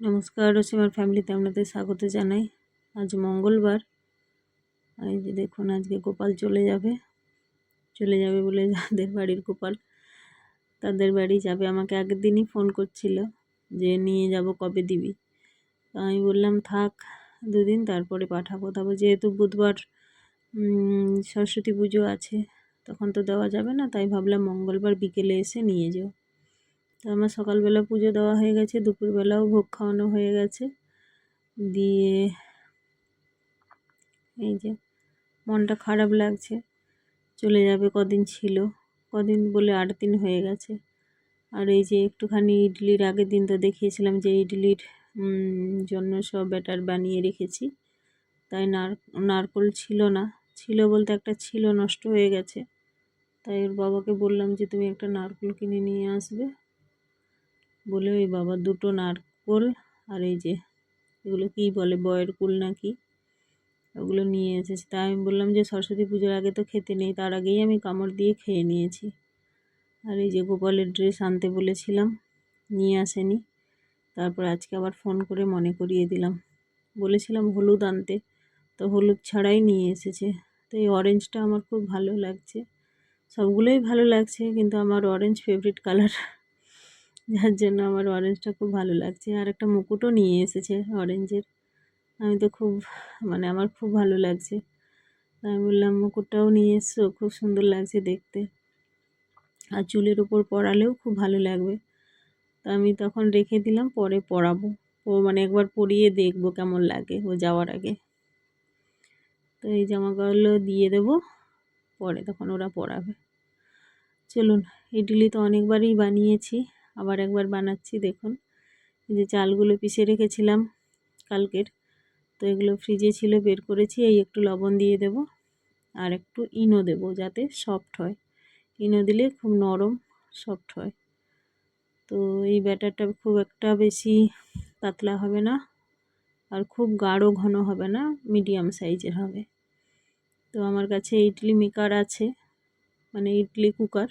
নমস্কার রসিমার ফ্যামিলিতে আপনাদের স্বাগত জানাই। আজ মঙ্গলবার। এই যে দেখুন, আজকে গোপাল চলে যাবে। চলে যাবে বলে যাদের বাড়ির গোপাল, তাদের বাড়ি যাবে। আমাকে আগের দিনই ফোন করছিল যে, নিয়ে যাব কবে দিবি? আমি বললাম, থাক, দুদিন তারপরে পাঠাবো। তারপর যেহেতু বুধবার সরস্বতী পুজো আছে, তখন তো দেওয়া যাবে না। তাই ভাবলাম মঙ্গলবার বিকেলে এসে নিয়ে যাও। আমার সকালবেলা পুজো দেওয়া হয়ে গেছে, দুপুরবেলাও ভোগ খাওয়ানো হয়ে গেছে। দিয়ে এই যে মনটা খারাপ লাগছে, চলে যাবে কদিন ছিল, কদিন বলে আট দিন হয়ে গেছে। আর এই যে একটুখানি ইডলির আগের দিন তো দেখিয়েছিলাম যে ইডলির জন্য সব ব্যাটার বানিয়ে রেখেছি। তাই নার, নারকোল ছিল না, ছিল বলতে একটা ছিল নষ্ট হয়ে গেছে। তাই ওর বাবাকে বললাম যে তুমি একটা নারকোল কিনে নিয়ে আসবে। বলে, ওই বাবা দুটো নারকোল আর এই যে, এগুলো কী বলে, বয়ের কুল নাকি? ওগুলো নিয়ে এসেছে। তাই আমি বললাম যে, সরস্বতী পুজোর আগে তো খেতে নেই, তার আগেই আমি কামড় দিয়ে খেয়ে নিয়েছি। আর এই যে গোপালের ড্রেস আনতে বলেছিলাম, নিয়ে আসেনি। তারপর আজকে আবার ফোন করে মনে করিয়ে দিলাম। বলেছিলাম হলুদ আনতে, তো হলুদ ছাড়াই নিয়ে এসেছে। তো এই অরেঞ্জটা আমার খুব ভালো লাগছে। সবগুলোই ভালো লাগছে, কিন্তু আমার অরেঞ্জ ফেভারিট কালার যার জন্য আমার অরেঞ্জটা খুব ভালো লাগছে। আর একটা মুকুটও নিয়ে এসেছে অরেঞ্জের আমি তো খুব মানে আমার খুব ভালো লাগছে। আমি বললাম, মুকুটটাও নিয়ে এসছো, খুব সুন্দর লাগছে দেখতে। আর চুলের উপর পরালেও খুব ভালো লাগবে। তা আমি তখন রেখে দিলাম, পরে পরাবো। ও মানে একবার পরিয়ে দেখব কেমন লাগে ও যাওয়ার আগে। তো এই জামাগুলো দিয়ে দেব, পরে তখন ওরা পরাবে। চলুন, ইডলি তো অনেকবারই বানিয়েছি। আবার একবার বানাচ্ছি, দেখুন। যে চালগুলো পিষে রেখেছিলাম কালকের, তো এগুলো ফ্রিজে ছিল, বের করেছি। এই একটু লবণ দিয়ে দেব আর একটু ইনো দেব যাতে সফট হয়। ইনো দিলে খুব নরম সফট হয়। তো এই ব্যাটারটা খুব একটা বেশি পাতলা হবে না আর খুব গাঢ় ঘন হবে না মিডিয়াম সাইজের হবে। তো আমার কাছে ইডলি মেকার আছে মানে ইডলি কুকার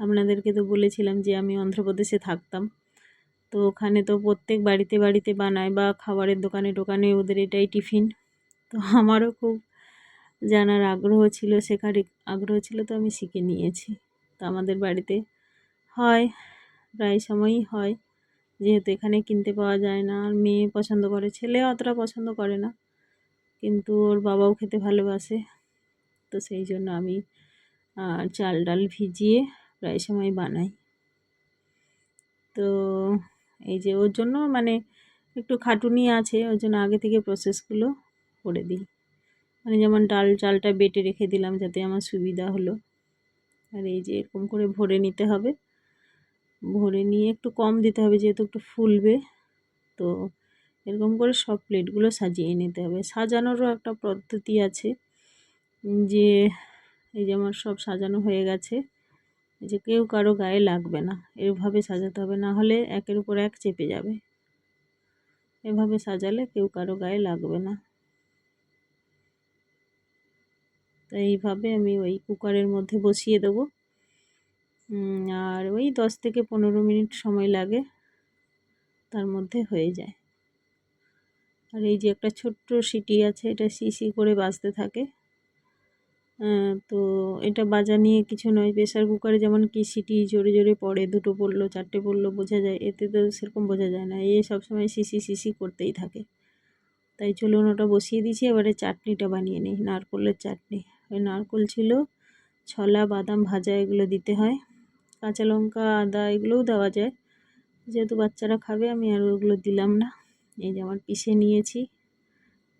আপনাদেরকে তো বলেছিলাম যে আমি অন্ধ্রপ্রদেশে থাকতাম। তো ওখানে তো প্রত্যেক বাড়িতে বাড়িতে বানায় বা খাবারের দোকানে টোকানে ওদের এটাই টিফিন। তো আমারও খুব জানার আগ্রহ ছিল, শেখার আগ্রহ ছিল, তো আমি শিখে নিয়েছি। তো আমাদের বাড়িতে হয়, প্রায় সময়ই হয়। যেহেতু এখানে কিনতে পাওয়া যায় না, আর মেয়ে পছন্দ করে, ছেলে অতটা পছন্দ করে না। কিন্তু ওর বাবাও খেতে ভালোবাসে। তো সেই জন্য আমি চাল ডাল ভিজিয়ে প্রায় সময় বানাই তো এই যে ওর জন্য মানে একটু খাটুনি আছে, ওর জন্য আগে থেকে প্রসেসগুলো করে দিই। মানে যেমন ডাল, চালটা বেটে রেখে দিলাম যাতে আমার সুবিধা হলো। আর এই যে এরকম করে ভরে নিতে হবে। ভরে নিয়ে একটু কম দিতে হবে যেহেতু একটু ফুলবে। তো এরকম করে সব প্লেটগুলো সাজিয়ে নিতে হবে। সাজানোরও একটা পদ্ধতি আছে যে এই যে আমার সব সাজানো হয়ে গেছে। যে কেউ কারও গায়ে লাগবে না। এভাবে সাজাতে হবে, না হলে একের উপর এক চেপে যাবে। এভাবে সাজালে কেউ কারও গায়ে লাগবে না। তো এইভাবে আমি ওই কুকারের মধ্যে বসিয়ে দেবো। আর ওই দশ থেকে পনেরো মিনিট সময় লাগে, তার মধ্যে হয়ে যায়। আর এই যে একটা ছোট্ট সিটি আছে, এটা সিসি করে বাজতে থাকে। তো এটা বাজা নিয়ে কিছু নয়। প্রেশার কুকারে যেমন কি সিটি জোরে জোরে পড়ে, দুটো পড়ল, চারটে পড়ল, বোঝা যায়। এতে তো সেরকম বোঝা যায় না। এ সবসময় সিসি সিসি করতেই থাকে। তাই চলুন ওটা বসিয়ে দিয়েছি, এবারে চাটনিটা বানিয়ে নিই। নারকোলের চাটনি। ওই নারকোল ছিল, ছলা, বাদাম ভাজা, এগুলো দিতে হয়। কাঁচা লঙ্কা, আদা, এগুলোও দেওয়া যায়। যেহেতু বাচ্চারা খাবে, আমি আর ওগুলো দিলাম না। এই যে আমার পিষে নিয়েছি।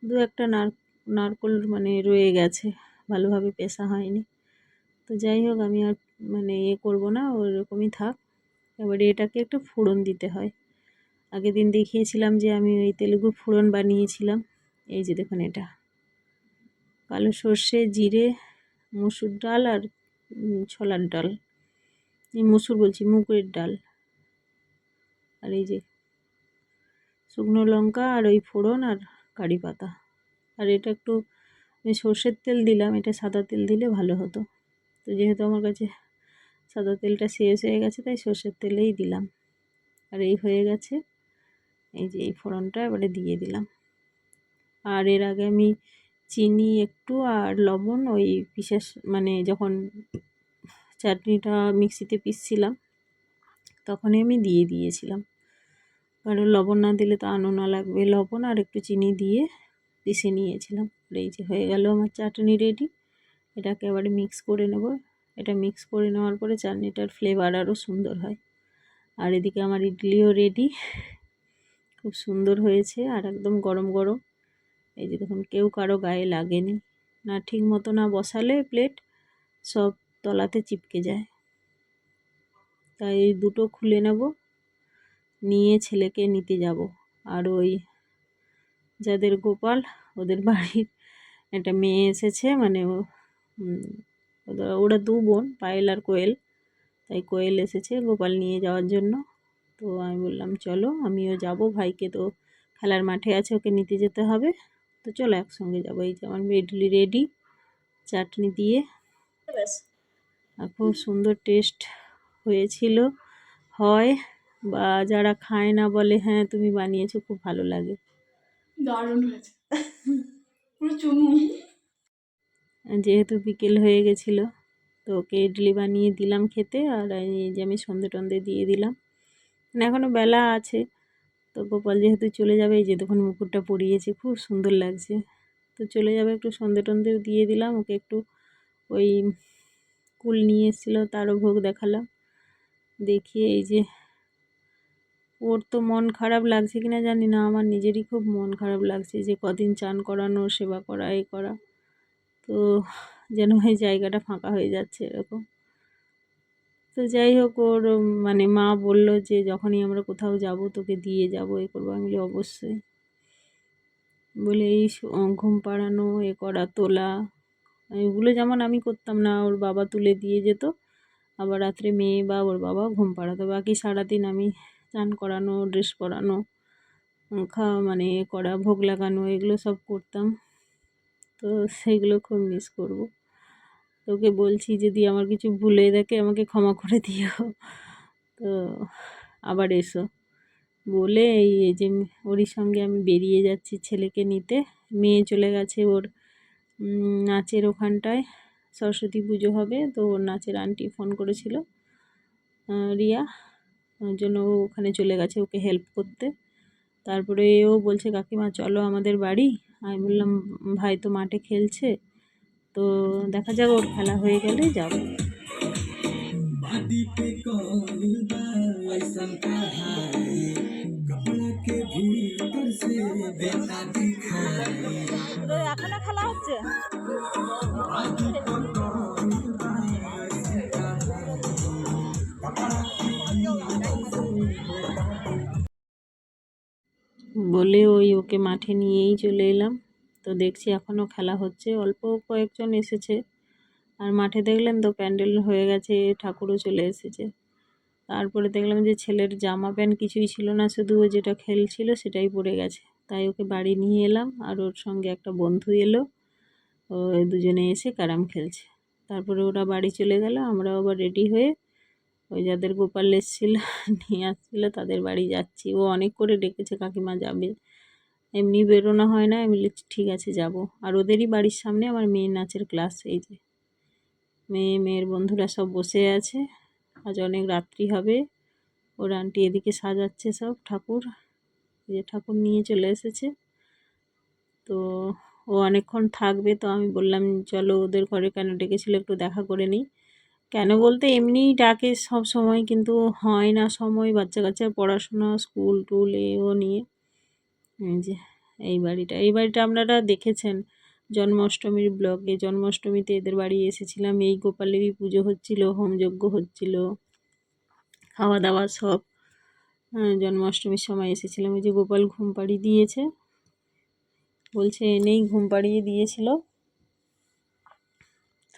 দু একটা নার, নারকোল মানে রয়ে গেছে। ভালোভাবে পেশা হয়নি। তো যাই হোক, আমি আর মানে ইয়ে করব না, ওরকমই থাক। এবারে এটাকে একটু ফোড়ন দিতে হয়। আগের দিন দেখিয়েছিলাম যে আমি ওই তেলেগু ফোড়ন বানিয়েছিলাম। এই যে দেখুন এটা। কালো সর্ষে, জিরে, মুসুর ডাল আর ছোলার ডাল। এই মুসুর বলছি, মুগের ডাল। আর এই যে শুকনো লঙ্কা আর ওই ফোড়ন আর কারি পাতা। আর এটা একটু আমি সর্ষের তেল দিলাম, এটা সাদা তেল দিলে ভালো হতো। তো যেহেতু আমার কাছে সাদা তেলটা শেষ হয়ে গেছে, তাই সর্ষের তেলেই দিলাম। আর এই হয়ে গেছে, এই যে এই ফোড়নটা এবারে দিয়ে দিলাম। আর এর আগে আমি চিনি একটু আর লবণ, ওই পিসাস মানে যখন চাটনিটা মিক্সিতে পিসছিলাম, তখনই আমি দিয়ে দিয়েছিলাম। কারণ লবণ না দিলে তো আনো না লাগবে। লবণ আর একটু চিনি দিয়ে পিষে নিয়েছিলাম। এই যে হয়ে গেল আমার চাটনি রেডি এটাকে এবারে মিক্স করে নেব। এটা মিক্স করে নেওয়ার পরে চাটনিটার ফ্লেভার আরও সুন্দর হয়। আর এদিকে আমার ইডলিও রেডি খুব সুন্দর হয়েছে আর একদম গরম গরম। এই যে দেখুন, কেউ কারও গায়ে লাগেনি। না, ঠিক মতো না বসালে প্লেট সব তলাতে চিপকে যায়। তাই এই দুটো খুলে নেব। নিয়ে ছেলেকে নিতে যাব। আর ওই যাদের গোপাল ওদের বাড়ির একটা মেয়ে এসেছে মানে ওরা দু বোন পায়েল আর কোয়েল। তাই কোয়েল এসেছে গোপাল নিয়ে যাওয়ার জন্য। তো আমি বললাম চলো আমিও যাব ভাইকে তো খেলার মাঠে আছে ওকে নিতে যেতে হবে। তো চলো একসঙ্গে যাব। এই যে আমার ইডলি রেডি চাটনি দিয়ে। আর খুব সুন্দর টেস্ট হয়েছিল। হয় বা যারা খায় না বলে হ্যাঁ তুমি বানিয়েছো খুব ভালো লাগে। দারুণ হয়েছে। পুরো চুমু। যেহেতু বিকেল হয়ে গেছিল, তো ওকে ইডলি বানিয়ে দিলাম খেতে, আর এই যে আমি সন্ধে টন্ধে দিয়ে দিলাম। মানে এখনও বেলা আছে, তো গোপাল যেহেতু চলে যাবে, এই যে দেখুন মুকুরটা পরিয়েছে, খুব সুন্দর লাগছে। তো চলে যাবে একটু সন্ধে টন্ধেও দিয়ে দিলাম, ওকে একটু ওই কুল নিয়ে এসেছিল, তারও ভোগ দেখালাম। দেখিয়ে এই যে ওর তো মন খারাপ লাগছে কিনা জানি না। আমার নিজেরই খুব মন খারাপ লাগছে যে কদিন চান করানো, সেবা করা, এ করা। তো যেন এই জায়গাটা ফাঁকা হয়ে যাচ্ছে এরকম। তো যাই হোক, ওর মানে মা বলল যে যখনই আমরা কোথাও যাব, তোকে দিয়ে যাব, এ করব। আমি অবশ্যই। বলে এই ঘুম পাড়ানো, এ করা, তোলা। এগুলো যেমন আমি করতাম না, ওর বাবা তুলে দিয়ে যেত। আবার রাত্রে মেয়ে বা ওর বাবা ঘুম পাড়াতো। বাকি সারাদিন আমি চান করানো ড্রেস পরানো খাওয়া মানে এ করা, ভোগ লাগানো, এগুলো সব করতাম। তো সেগুলো খুব মিস করব। তোকে বলছি যদি আমার কিছু ভুলে থাকে আমাকে ক্ষমা করে দিও। তো আবার এসো। বলে এই যে ওরই সঙ্গে আমি বেরিয়ে যাচ্ছি ছেলেকে নিতে। মেয়ে চলে গেছে ওর নাচের ওখানটায়। সরস্বতী পুজো হবে, তো ওর নাচের আন্টি ফোন করেছিল রিয়া। ওর জন্য ও ওখানে চলে গেছে ওকে হেল্প করতে। তারপরে ও বলছে কাকিমা চলো আমাদের বাড়ি। আমি বললাম ভাই তো মাঠে খেলছে তো দেখা যাক ওর খেলা হয়ে গেলে যাব। এখনও খেলা হচ্ছে? বলে ওই ওকে মাঠে নিয়েই চলে এলাম। তো দেখছি এখনও খেলা হচ্ছে। অল্প কয়েকজন এসেছে। আর মাঠে দেখলেন তো প্যান্ডেল হয়ে গেছে, ঠাকুরও চলে এসেছে। তারপরে দেখলাম যে ছেলের জামা প্যান্ট কিছুই ছিল না, শুধু ও যেটা খেলছিল সেটাই পড়ে গেছে। তাই ওকে বাড়ি নিয়ে এলাম আর ওর সঙ্গে একটা বন্ধু এলো। ও দুজনে এসে ক্যারাম খেলছে। তারপরে ওরা বাড়ি চলে গেল আমরা আবার রেডি হয়ে ওই যাদের গোপাল এসেছিল, নিয়ে আসছিল, তাদের বাড়ি যাচ্ছি। ও অনেক করে ডেকেছে, কাকিমা যাবে। এমনি বেরোনো হয় না, আমি ঠিক আছে, যাব। আর ওদেরই বাড়ির সামনে আমার মেয়ের নাচের ক্লাস, এই যে। মেয়ে, মেয়ের বন্ধুরা সব বসে আছে। আজ অনেক রাত্রি হবে। ওর আন্টি এদিকে সাজাচ্ছে সব, ঠাকুর। যে ঠাকুর নিয়ে চলে এসেছে। তো ও অনেকক্ষণ থাকবে, তো আমি বললাম, চলো, ওদের ঘরে কেন ডেকেছিল, একটু দেখা করে নিই। কেন বলতে এমনিই ডাকে সব সময় কিন্তু হয় না সময় বাচ্চা কাচ্চার পড়াশোনা স্কুল টুল এও নিয়ে। যে এই বাড়িটা এই বাড়িটা আপনারা দেখেছেন জন্মাষ্টমীর ব্লগে। জন্মাষ্টমীতে এদের বাড়ি এসেছিলাম এই গোপালেরই পুজো হচ্ছিল হোমযজ্ঞ হচ্ছিল খাওয়া দাওয়া সব। হ্যাঁ, জন্মাষ্টমীর সময় এসেছিলাম ওই যে গোপাল ঘুম পাড়িয়ে দিয়েছে। বলছে এনেই ঘুম পাড়িয়ে দিয়েছিল।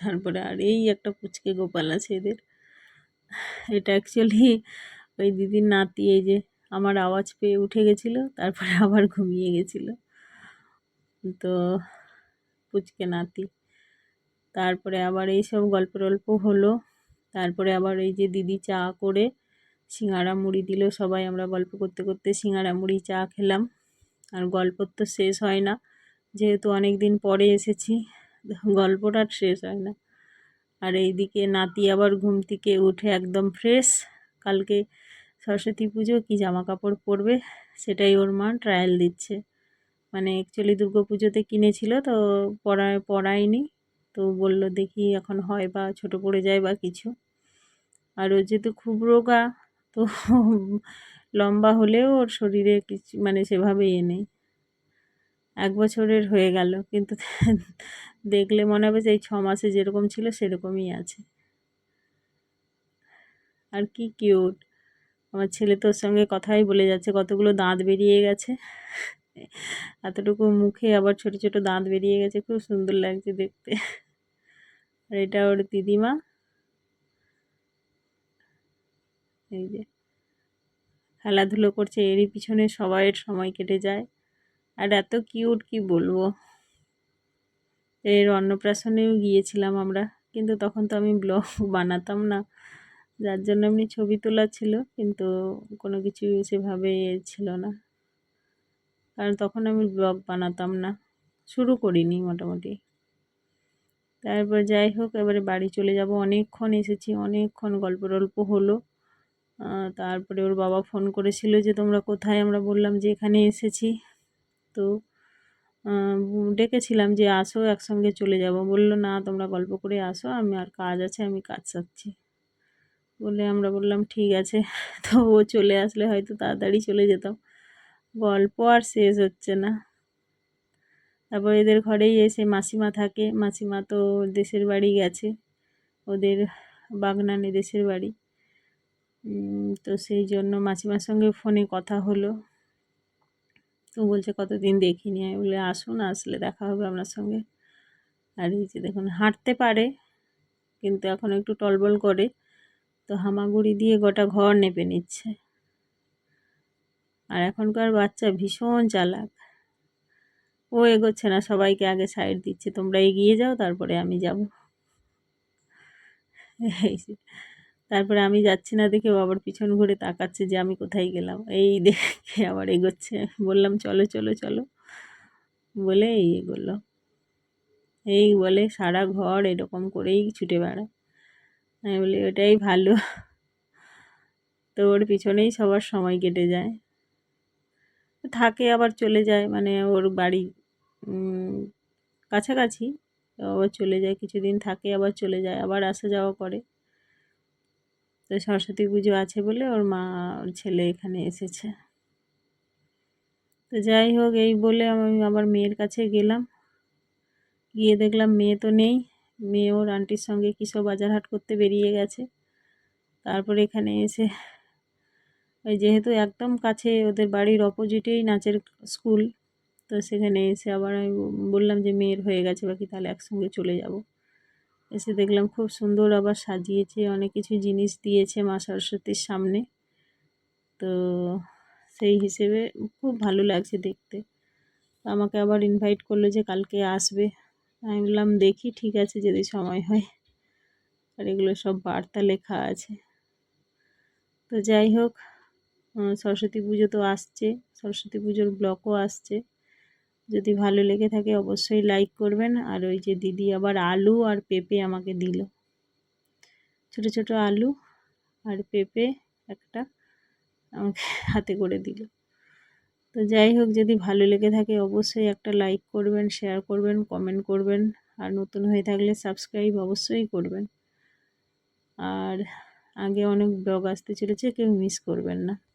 তারপরে আর এই একটা পুচকে গোপাল আছে এদের। এটা অ্যাকচুয়ালি ওই দিদির নাতি, এই যে আমার আওয়াজ পেয়ে উঠে গেছিল, তারপরে আবার ঘুমিয়ে গেছিল। তো পুচকে নাতি। তারপরে আবার এই সব গল্প টল্প হলো। তারপরে আবার এই যে দিদি চা করে সিঙ্গারা মুড়ি দিল, সবাই আমরা গল্প করতে করতে সিঙ্গারা মুড়ি চা খেলাম। আর গল্পর তো শেষ হয় না। যেহেতু অনেক দিন পরে এসেছি গল্পটা আর শেষ হয় না। আর এইদিকে নাতি আবার ঘুম থেকে উঠে একদম ফ্রেশ কালকে সরস্বতী পুজো, কী জামা কাপড় পরবে সেটাই ওর মা ট্রায়াল দিচ্ছে। মানে অ্যাকচুয়ালি দুর্গা পুজোতে কিনেছিল তো পরায়, পরায়নি। তো বলল দেখি এখন হয় বা ছোট পড়ে যায় বা কিছু। আর ও যেহেতু খুব রোগা, তো লম্বা হলেও ওর শরীরে কিছু মানে সেভাবে ইয়ে নেই। এক বছরের হয়ে গেল। কিন্তু দেখলে মনে হবে যে এই ছ মাসে যেরকম ছিল সেরকমই আছে। আর কি কিউট আমার ছেলে তোর সঙ্গে কথাই বলে যাচ্ছে, কতগুলো দাঁত বেরিয়ে গেছে। এতটুকু মুখে আবার ছোট ছোট দাঁত বেরিয়ে গেছে, খুব সুন্দর লাগছে দেখতে। আর এটা ওর দিদিমা। এই যে খেলাধুলো করছে, এরই পিছনে সবাইয়ের সময় কেটে যায়। আর এত কিউট কি বলব? এর অন্নপ্রাশনেও গিয়েছিলাম আমরা, কিন্তু তখন তো আমি ব্লগ বানাতাম না। যার জন্য এমনি ছবি তোলা ছিল, কিন্তু কোনো কিছু সেভাবে ছিল না। কারণ তখন আমি ব্লগ বানাতাম না, শুরু করিনি মোটামুটি। তারপর যাই হোক, এবারে বাড়ি চলে যাব। অনেকক্ষণ এসেছি, অনেকক্ষণ গল্প টল্প হলো। তারপরে ওর বাবা ফোন করেছিল যে, তোমরা কোথায়? আমরা বললাম যে, এখানে এসেছি। তো ডেকেছিলাম যে, আসো, একসঙ্গে চলে যাব। বলল, না, তোমরা গল্প করে আসো, আমি আর কাজ আছে, আমি কাজ সারছি। বলে আমরা বললাম, ঠিক আছে। তো ও চলে আসলে হয়তো তাড়াতাড়ি চলে যেতাম। গল্প আর শেষ হচ্ছে না। তারপর এদের ঘরেই এসে মাসিমা থাকে। মাসিমা তো দেশের বাড়ি গেছে। ওদের বাগনানে দেশের বাড়ি। তো সেই জন্য মাসিমার সঙ্গে ফোনে কথা হলো। তো বলছে, কতদিন দেখিনি। আমি বলে আসুন আসলে দেখা হবে আপনার সঙ্গে। আর এই যে দেখুন, হাঁটতে পারে, কিন্তু এখন একটু টলবল করে, তো হামাগুড়ি দিয়ে গোটা ঘর নেপে নিচ্ছে। আর এখনকার বাচ্চা ভীষণ চালাক। ও এগোচ্ছে না, সবাইকে আগে সাইড দিচ্ছে, তোমরা এগিয়ে যাও, তারপরে আমি যাব। তারপরে আমি যাচ্ছি না দেখে আবার পিছন ঘুরে তাকাচ্ছে যে আমি কোথায় গেলাম। এই দেখে আবার এগোচ্ছে। বললাম, চলো চলো চলো। বলে এই এগোলো। এই বলে সারা ঘর এরকম করেই ছুটে বেড়ায়। আমি বলি, ওটাই ভালো। তো ওর পিছনেই সবার সময় কেটে যায়। থাকে, আবার চলে যায়। মানে ওর বাড়ি কাছাকাছি। আবার চলে যায়, কিছুদিন থাকে, আবার চলে যায়, আবার আসা যাওয়া করে। তো সরস্বতী পুজো আছে বলে ওর মা, ওর ছেলে এখানে এসেছে। তো যাই হোক, এই বলে আমি আবার মেয়ের কাছে গেলাম। গিয়ে দেখলাম মেয়ে তো নেই। মেয়ে ওর আন্টির সঙ্গে কী সব বাজার হাট করতে বেরিয়ে গেছে। তারপরে এখানে এসে, ওই যেহেতু একদম কাছে ওদের বাড়ির অপোজিটেই নাচের স্কুল তো সেখানে এসে আবার আমি বললাম যে মেয়ের হয়ে গেছে, বাকি তাহলে একসঙ্গে চলে যাব। এসে দেখলাম খুব সুন্দর আবার সাজিয়েছে, অনেক কিছু জিনিস দিয়েছে মা সরস্বতীর সামনে। তো সেই হিসেবে খুব ভালো লাগছে দেখতে। আমাকে আবার ইনভাইট করল যে কালকে আসবে। আমি বললাম, দেখি, ঠিক আছে, যদি সময় হয়। আর এগুলো সব বার্তা লেখা আছে। তো যাই হোক সরস্বতী পুজো তো আসছে। সরস্বতী পুজোর ব্লকও আসছে। যদি ভালো লেগে থাকে অবশ্যই লাইক করবেন। আর ওই যে দিদি আবার আলু আর পেঁপে আমাকে দিল। ছোট ছোট আলু আর পেঁপে একটা আমাকে হাতে করে দিল। তো যাই হোক, যদি ভালো লেগে থাকে অবশ্যই একটা লাইক করবেন শেয়ার করবেন কমেন্ট করবেন। আর নতুন হয়ে থাকলে সাবস্ক্রাইব অবশ্যই করবেন। আর আগে অনেক ব্লগ আসতে চলেছে, কেউ মিস করবেন না।